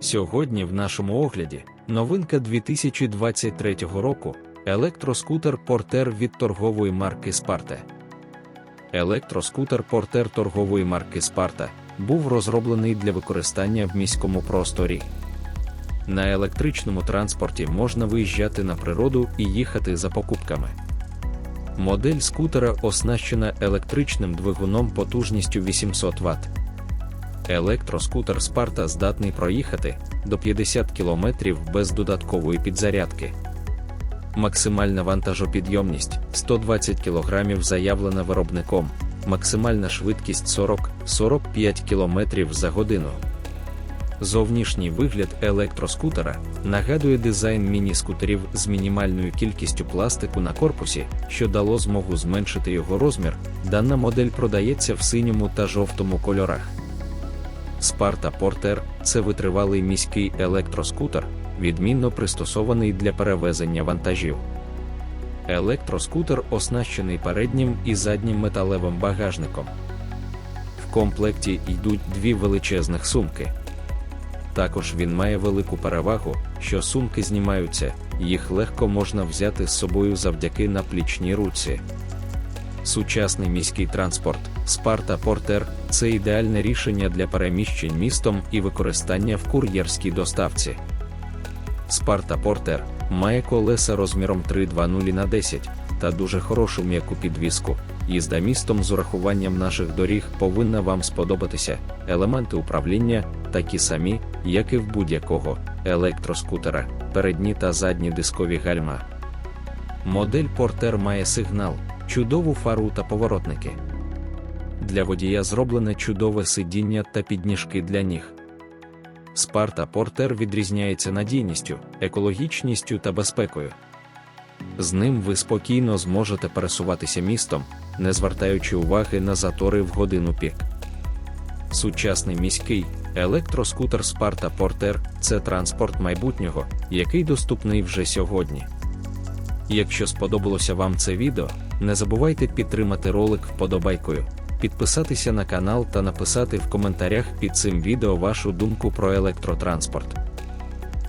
Сьогодні в нашому огляді новинка 2023 року електроскутер Портер від торгової марки Спарте. Електроскутер Портер торгової марки Спарта був розроблений для використання в міському просторі. На електричному транспорті можна виїжджати на природу і їхати за покупками. Модель скутера оснащена електричним двигуном потужністю 800 Вт. Електроскутер Спарта здатний проїхати до 50 км без додаткової підзарядки. Максимальна вантажопідйомність 120 кг заявлена виробником, максимальна швидкість 40-45 км за годину. Зовнішній вигляд електроскутера нагадує дизайн міні-скутерів з мінімальною кількістю пластику на корпусі, що дало змогу зменшити його розмір. Дана модель продається в синьому та жовтому кольорах. Спарта Портер це витривалий міський електроскутер, відмінно пристосований для перевезення вантажів. Електроскутер оснащений переднім і заднім металевим багажником. В комплекті йдуть дві величезних сумки. Також він має велику перевагу, що сумки знімаються, їх легко можна взяти з собою завдяки наплічній руці. Сучасний міський транспорт Спарта Портер це ідеальне рішення для переміщень містом і використання в кур'єрській доставці. Спарта Портер має колеса розміром 3,20 на 10 та дуже хорошу м'яку підвіску. Їзда містом з урахуванням наших доріг повинна вам сподобатися. Елементи управління такі самі, як і в будь-якого електроскутера, передні та задні дискові гальма. Модель Портер має сигнал, чудову фару та поворотники. Для водія зроблене чудове сидіння та підніжки для ніг. Спарта Портер відрізняється надійністю, екологічністю та безпекою. З ним ви спокійно зможете пересуватися містом, не звертаючи уваги на затори в годину пік. Сучасний міський електроскутер Спарта Портер це транспорт майбутнього, який доступний вже сьогодні. Якщо сподобалося вам це відео, не забувайте підтримати ролик вподобайкою, підписатися на канал та написати в коментарях під цим відео вашу думку про електротранспорт.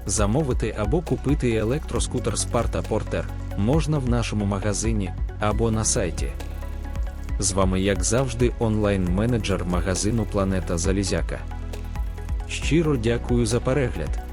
Замовити або купити електроскутер Спарта Портер можна в нашому магазині або на сайті. З вами, як завжди, онлайн-менеджер магазину Планета Залізяка. Щиро дякую за перегляд.